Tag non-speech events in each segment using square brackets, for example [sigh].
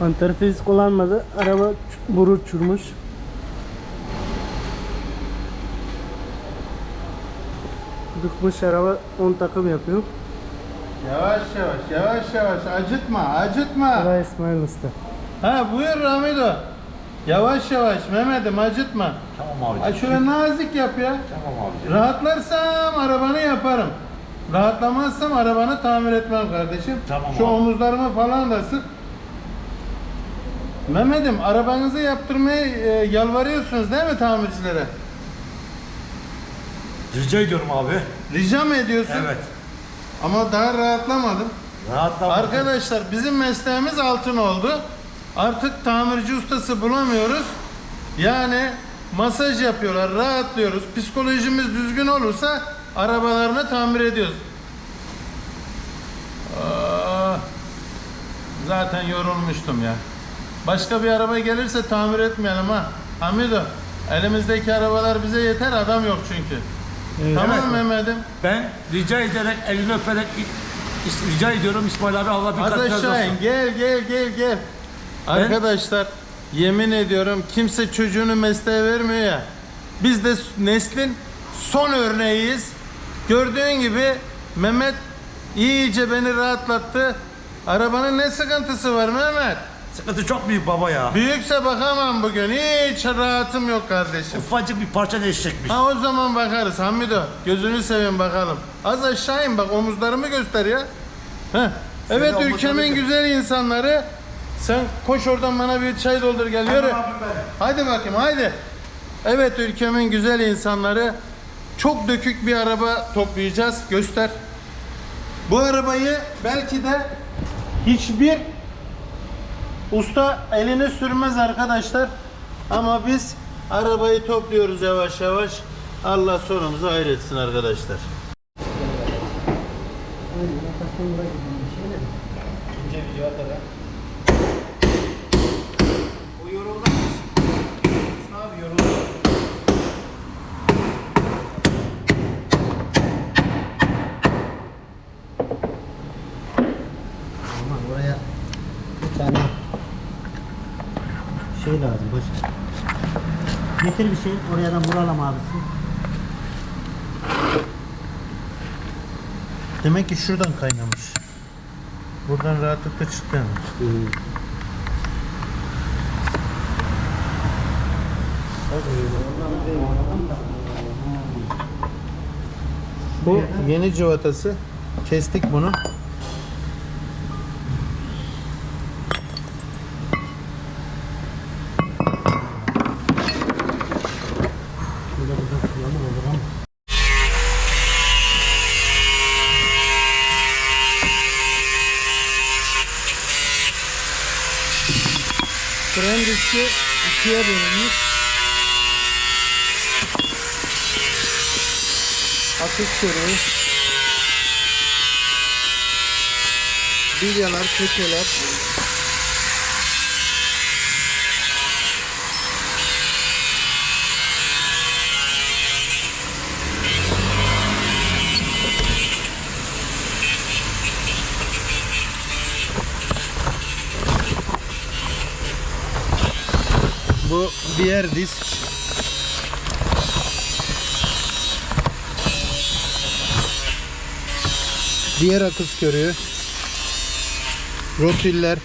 Anterfez kullanmadı. Araba ç- buru uçurmuş. Dıkmış araba 10 takım yapıyor. Yavaş yavaş, yavaş yavaş. Acıtma, acıtma. Ara İsmail Usta. Ha buyur Ramido. Yavaş yavaş Mehmet'im acıtma. Tamam abicim. Ha şöyle nazik yap ya. Tamam abicim. Rahatlarsam arabanı yaparım. Rahatlamazsam arabanı tamir etmem kardeşim. Tamam Şu abi. omuzlarımı falan da sık. Mehmet'im arabanızı yaptırmaya e, yalvarıyorsunuz değil mi tamircilere? Rica ediyorum abi. Rica mı ediyorsun? Evet. Ama daha rahatlamadım. Rahatla. Arkadaşlar bizim mesleğimiz altın oldu. Artık tamirci ustası bulamıyoruz. Yani masaj yapıyorlar, rahatlıyoruz. Psikolojimiz düzgün olursa arabalarını tamir ediyoruz. Aa, zaten yorulmuştum ya. Başka bir araba gelirse tamir etmeyelim ha. Hamido, elimizdeki arabalar bize yeter, adam yok çünkü. tamam Evet. Mehmet'im. Ben rica ederek, elini öperek is- rica ediyorum İsmail abi Allah bir Az aşağı in. olsun. Gel gel gel gel. Arkadaşlar yemin ediyorum kimse çocuğunu mesleğe vermiyor ya. Biz de neslin son örneğiyiz. Gördüğün gibi Mehmet iyice beni rahatlattı. Arabanın ne sıkıntısı var Mehmet? Sıkıntı çok büyük baba ya. Büyükse bakamam bugün. Hiç rahatım yok kardeşim. Ufacık bir parça değişecekmiş. Ha o zaman bakarız Hamido. Gözünü seveyim bakalım. Az aşağı in bak omuzlarımı göster ya. Heh. Evet ülkemin gö- güzel insanları. Sen koş oradan bana bir çay doldur gel yürü. benim. Hadi bakayım haydi. Evet ülkemin güzel insanları. Çok dökük bir araba toplayacağız. Göster. Bu arabayı belki de hiçbir usta elini sürmez arkadaşlar. Ama biz arabayı topluyoruz yavaş yavaş. Allah sonumuzu hayretsin arkadaşlar. Aman şey lazım başka. Getir bir şey oraya da vuralım abisi. Demek ki şuradan kaynamış. Buradan rahatlıkla çıktı. Bu yeni civatası. Kestik bunu. Diski ikiye bölünmüş. Akış körüğü. Bilyalar, tekeler. Diğer disk. Diğer akış körüğü. Rotiller.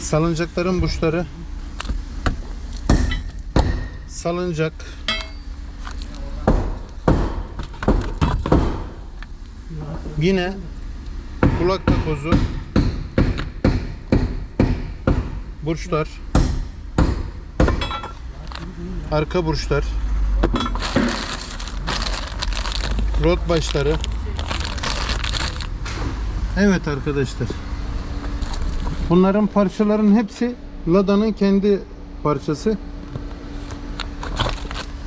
Salıncakların burçları. Salıncak. Yine kulak takozu. Burçlar. Arka burçlar. Rot başları. Evet arkadaşlar. Bunların parçaların hepsi Lada'nın kendi parçası.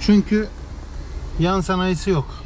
Çünkü yan sanayisi yok.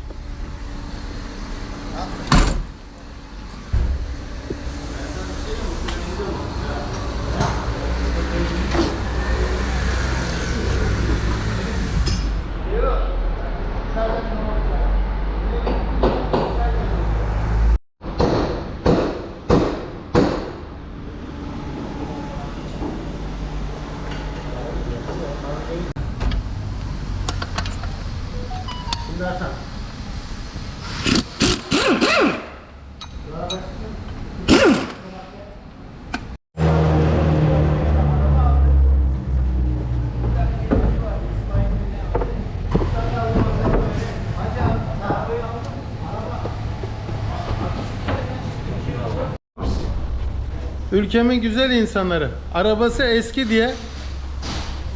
Ülkemin güzel insanları arabası eski diye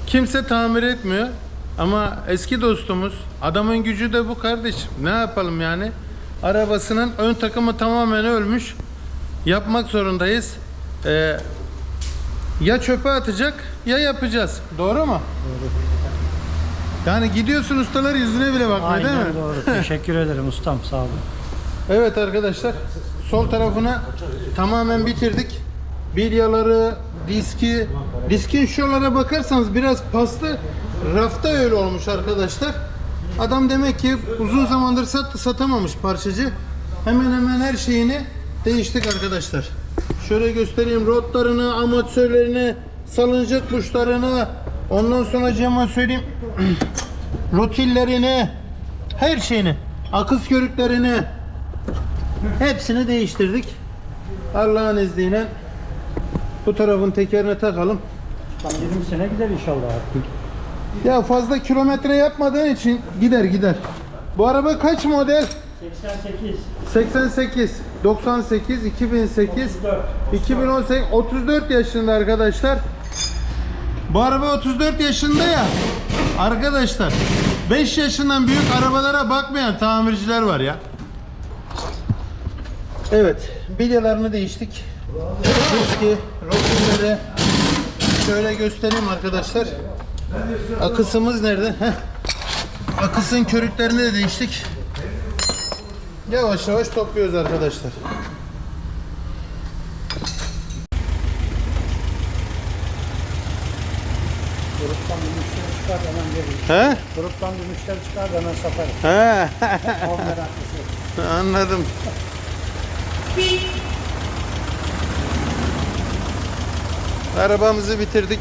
kimse tamir etmiyor. Ama eski dostumuz, adamın gücü de bu kardeşim. Ne yapalım yani? Arabasının ön takımı tamamen ölmüş. Yapmak zorundayız. Ee, ya çöpe atacak ya yapacağız. Doğru mu? Yani gidiyorsun ustalar yüzüne bile bakmıyor değil mi? Aynen doğru. [laughs] Teşekkür ederim ustam sağ olun. Evet arkadaşlar sol tarafını tamamen bitirdik. Bilyaları, diski, diskin şuralara bakarsanız biraz paslı. Rafta öyle olmuş arkadaşlar. Adam demek ki uzun zamandır sat, satamamış parçacı. Hemen hemen her şeyini değiştik arkadaşlar. Şöyle göstereyim rotlarını, amatörlerini, salıncak kuşlarını, ondan sonra cama söyleyeyim [clears throat] rotillerini, her şeyini, akış körüklerini, Hepsini değiştirdik. Allah'ın izniyle bu tarafın tekerine takalım. Tam 20 sene gider inşallah artık. Ya fazla kilometre yapmadığın için gider gider. Bu araba kaç model? 88. 88, 98, 2008, 2018, 34 yaşında arkadaşlar. Bu araba 34 yaşında ya. Arkadaşlar 5 yaşından büyük arabalara bakmayan tamirciler var ya. Evet, bilyalarını değiştik. Diski, rotilleri şöyle göstereyim arkadaşlar. Akısımız nerede? Heh. Akısın körüklerini de değiştik. Yavaş yavaş topluyoruz arkadaşlar. Gruptan bir müşteri çıkar hemen veririz. He? Gruptan bir müşteri çıkar hemen satarız. He. O meraklısı. Anladım. Arabamızı bitirdik.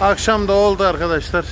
Akşam da oldu arkadaşlar.